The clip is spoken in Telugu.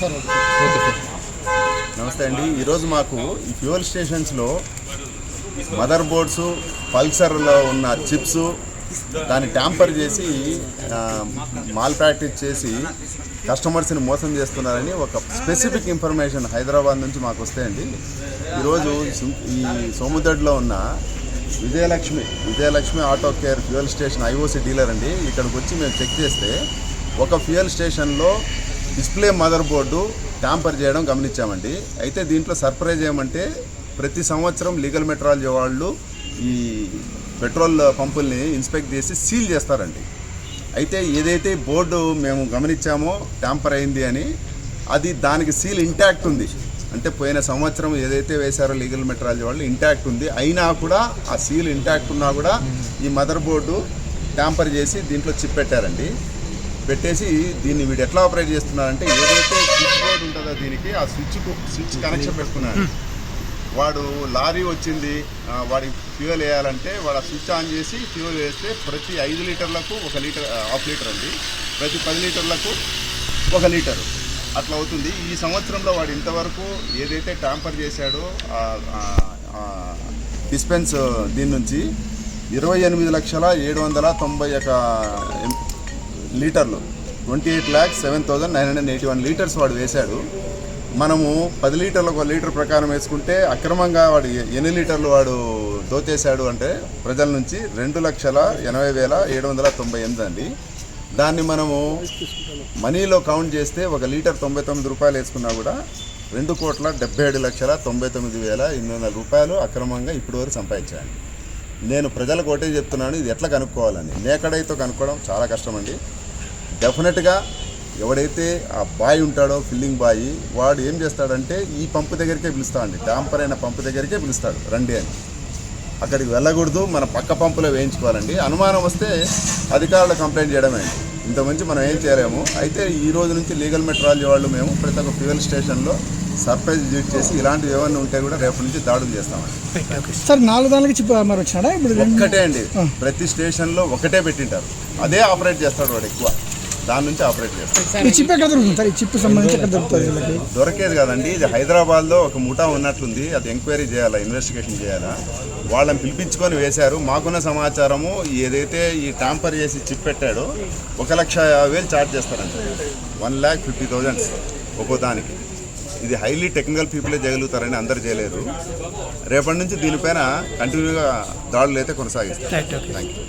సార్ ఓకే సార్ నమస్తే అండి. ఈరోజు మాకు ఈ ఫ్యూయల్ స్టేషన్స్లో మదర్ బోర్డ్స్ పల్సర్లో ఉన్న చిప్స్ దాన్ని ట్యాంపర్ చేసి మాల్ ప్రాక్టీస్ చేసి కస్టమర్స్ని మోసం చేస్తున్నారని ఒక స్పెసిఫిక్ ఇన్ఫర్మేషన్ హైదరాబాద్ నుంచి మాకు వస్తాయండి. ఈరోజు ఈ సోముదడ్లో ఉన్న Vijayalakshmi Vijayalakshmi auto care fuel station IOC dealer అండి. ఇక్కడికి వచ్చి మేము చెక్ చేస్తే ఒక ఫ్యూయల్ స్టేషన్లో డిస్ప్లే మదర్ బోర్డు ట్యాంపర్ చేయడం గమనించామండి. అయితే దీంట్లో సర్ప్రైజ్ ఏమంటే ప్రతి సంవత్సరం లీగల్ మెట్రాలజీ వాళ్ళు ఈ పెట్రోల్ పంపుల్ని ఇన్స్పెక్ట్ చేసి సీల్ చేస్తారండి. అయితే ఏదైతే బోర్డు మేము గమనించామో ట్యాంపర్ అయింది అని అది దానికి సీల్ ఇంటాక్ట్ ఉంది. అంటే పోయిన సంవత్సరం ఏదైతే వేశారో లీగల్ మెట్రాలజీ వాళ్ళు ఇంటాక్ట్ ఉంది. అయినా కూడా ఆ సీల్ ఇంటాక్ట్ ఉన్నా కూడా ఈ మదర్ బోర్డు ట్యాంపర్ చేసి దీంట్లో చిప్ పెట్టారండి పెట్టేసి దీన్ని వీడు ఎట్లా ఆపరేట్ చేస్తున్నారంటే ఏదైతే స్విచ్ బోర్డ్ ఉంటుందో దీనికి ఆ స్విచ్ స్విచ్ కనెక్షన్ పెట్టుకున్నాడు. వాడు లారీ వచ్చింది వాడికి ఫ్యూయల్ వేయాలంటే వాడు ఆ స్విచ్ ఆన్ చేసి ఫ్యూయల్ వేస్తే ప్రతి ఐదు లీటర్లకు ఒక లీటర్ హాఫ్ లీటర్ అండి. ప్రతి పది లీటర్లకు ఒక లీటర్. అట్లా అవుతుంది. ఈ సంవత్సరంలో వాడు ఇంతవరకు ఏదైతే ట్యాంపర్ చేశాడో డిస్పెన్స్ దీని నుంచి ఇరవై ఎనిమిది లక్షల ఏడు వందల తొంభై ఒక ఎం- లీటర్లు. Twenty eight lakhs seven thousand nine hundred eighty one litres వాడు వేశాడు. మనము పది లీటర్లు ఒక లీటర్ ప్రకారం వేసుకుంటే అక్రమంగా వాడు ఎన్ని లీటర్లు వాడు దోచేశాడు అంటే ప్రజల నుంచి రెండు లక్షల ఎనభై వేల ఏడు వందల తొంభై ఎనిమిది అండి. దాన్ని మనము మనీలో కౌంట్ చేస్తే ఒక లీటర్ తొంభై తొమ్మిది రూపాయలు వేసుకున్నా కూడా రెండు కోట్ల డెబ్బై ఏడు లక్షల తొంభై తొమ్మిది వేల ఎనిమిది వందల రూపాయలు అక్రమంగా ఇప్పటివరకు వరకు నేను ప్రజలకు ఒకటే చెప్తున్నాను ఇది ఎట్లా కనుక్కోవాలని. నేకడైతే కనుక్కోవడం చాలా కష్టం అండి డెఫినెట్గా ఎవడైతే ఆ బాయ్ ఉంటాడో ఫిల్లింగ్ బాయ్ వాడు ఏం చేస్తాడంటే ఈ పంపు దగ్గరికే పిలుస్తాడండి. ట్యాంపర్ అయిన పంపు దగ్గరికే పిలుస్తాడు రండి అని. అక్కడికి వెళ్ళకూడదు మన పక్క పంపులో వేయించుకోవాలండి. అనుమానం వస్తే అధికారులు కంప్లైంట్ చేయడమే అండి. ఇంత మంచి మనం ఏం చేయలేము. అయితే ఈ రోజు నుంచి లీగల్ మెట్రాలజీ వాళ్ళు మేము ప్రతి ఒక్క ఫ్యూయల్ స్టేషన్లో సర్ప్రైజ్ విజిట్ చేసి ఇలాంటివి ఏమైనా ఉంటే కూడా రేపటి నుంచి దాడులు చేస్తామండి. సార్ నాలుగు దానికి మరి వచ్చినాడా? ఇప్పుడు ఒక్కటే అండి. ప్రతి స్టేషన్లో ఒకటే పెట్టింటారు. అదే ఆపరేట్ చేస్తాడు వాడు ఎక్కువ. దాని నుంచి ఆపరేట్ చేస్తాడు ఈ చిప్ ఎక్కడ దొరుకుతుంది సార్? ఈ చిప్ సంబంధించి ఎక్కడ దొరుకుతుంది వీళ్ళకి? దొరకేది కదండి. ఇది హైదరాబాద్లో ఒక ముఠా ఉన్నట్లుంది. అది ఎంక్వైరీ చేయాలా ఇన్వెస్టిగేషన్ చేయాలా? వాళ్ళని పిలిపించుకొని వేశారు. మాకున్న సమాచారము ఏదైతే ఈ ట్యాంపర్ చేసి చిప్ పెట్టాడో ఒక లక్ష యాభై వేలు ఛార్జ్ చేస్తారంట. వన్ ల్యాక్ ఫిఫ్టీ థౌజండ్స్ ఒక్కో దానికి. ఇది హైలీ టెక్నికల్ పీపులే చేయగలుగుతారని అందరు చేయలేరు రేపటి నుంచి దీనిపైన కంటిన్యూగా దాడులు అయితే కొనసాగిస్తారు థ్యాంక్ యూ